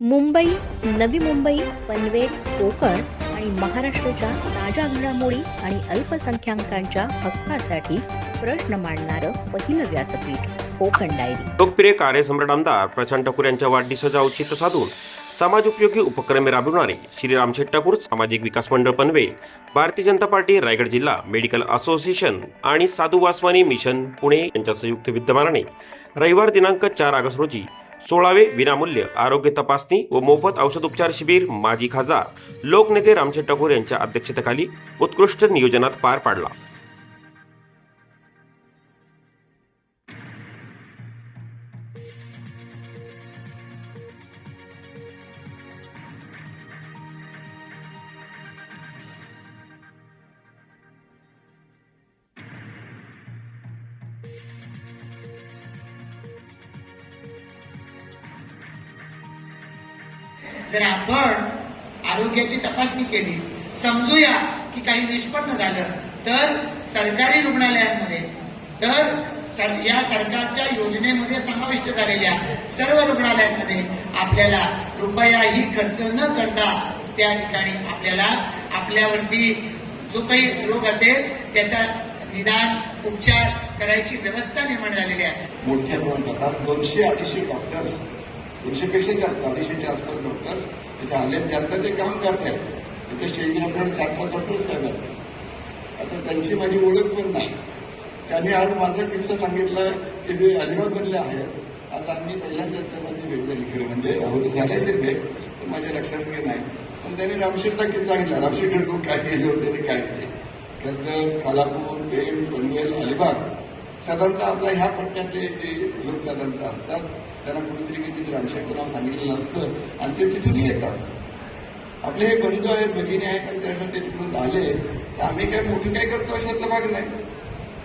मुंबई नवी मुंबई पनवेल कोकण आणि महाराष्ट्राच्या ताज्या घडामोडी आणि अल्पसंख्याकांच्या हक्कासाठी प्रश्न मांडणारं पहिलं व्यासपीठ कोकण डायरी. लोकप्रिय कार्यसम्राट आमदार प्रशांत ठाकूर यांच्या वाढदिवसाचं औचित्य साधून समाजोपयोगी उपक्रमे राबविणारे श्रीराम ठाकूर सामाजिक विकास मंडळ पनवेल भारतीय जनता पार्टी रायगड जिल्हा मेडिकल असोसिएशन आणि साधू वासवानी मिशन पुणे यांच्या संयुक्त विद्यमानाने रविवार दिनांक चार ऑगस्ट रोजी सोळावे विनामूल्य आरोग्य तपासणी व मोफत औषध उपचार शिबिर माजी खासदार. लोकनेते रामचे ठाकूर यांच्या अध्यक्षतेखाली उत्कृष्ट नियोजनात पार पाडला. जर आपण आरोग्याची तपासणी केली समजूया की काही निष्पन्न झालं तर सरकारी रुग्णालयांमध्ये तर सर या सरकारच्या योजनेमध्ये समाविष्ट झालेल्या सर्व रुग्णालयांमध्ये आपल्याला रुपयाही खर्च न करता त्या ठिकाणी आपल्याला आपल्यावरती जो काही रोग असेल त्याचा निदान उपचार करायची व्यवस्था निर्माण झालेली आहे. मोठ्या प्रमाणात आता दोनशे अडीचशे डॉक्टर्स दोनशेपेक्षा जास्त अडीचशेच्या आसपास डॉक्टर्स इथे आले. त्यांचं ते काम करत आहेत इथे स्टेजला आपल्याला चार पाच डॉक्टर्स आहेत आता त्यांची माझी ओळख पण नाही. त्यांनी आज माझा किस्सा सांगितला की ते अलिबागमधले आहे. आज आम्ही पहिल्यांदा त्यामध्ये भेट झाली खरं म्हणजे. अगोदर झाले असेल भेट पण माझ्या लक्षात काही नाही. पण त्यांनी रामशेठचा किस्सा सांगितला. रामशेठ काय केले होते ते काय ते. तर खालापूर पेण पनवेल अलिबाग साधारणतः आपल्या ह्या पट्ट्यातले जे लोक साधारणतः असतात त्यांना कुणीतरी किती रामशेठचं नाव सांगितलेलं असतं आणि ते तिथून येतात. आपले हे बंधू आहेत भगिनी आहेत आणि त्यामुळे ते तिकडून आले तर आम्ही काय मोठी काय करतो अशातला भाग नाही.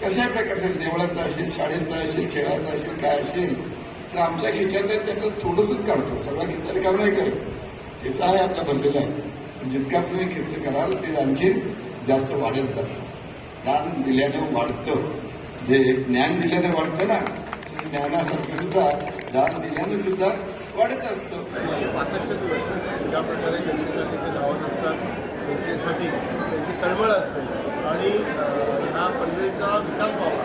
कशा प्रकारचं देवळाचा असेल शाळेचं असेल खेळाचा असेल काय असेल तर आमच्या खिच्यात आहे त्यातलं थोडंसंच काढतो. सगळा खिचा रिकाम नाही करत. याचा आहे आपला बनलेला आहे. जितका तुम्ही खर्च कराल ते आणखीन जास्त वाढत जातं. दान दिल्याने वाढतं. जे ज्ञान दिल्यानं वाढतं ना ज्ञानासारखं सुद्धा दान दिल्यानं सुद्धा वाढत असतं. पासष्ट दिवस ज्या प्रकारे जनतेसाठी ते धावत असतात जनतेसाठी त्यांची तळमळ असते. आणि ह्या पनवेलचा विकास व्हावा.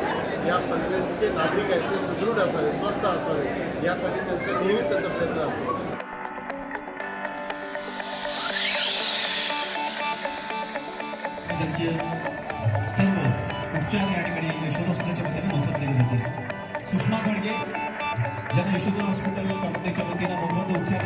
या पनवेलचे नागरिक आहेत ते सुदृढ असावे स्वस्थ असावे यासाठी त्यांचं नेहमी त्यांचा प्रयत्न असतो. त्यांचे सर्व उपचार या ठिकाणी यशोदा हॉस्पिटलच्या वतीने मोफत दिले जाते. सुषमा खडगे ज्यांना यशोदा हॉस्पिटल कॉम्प्लेक्सच्या वतीनं मोफत उपचार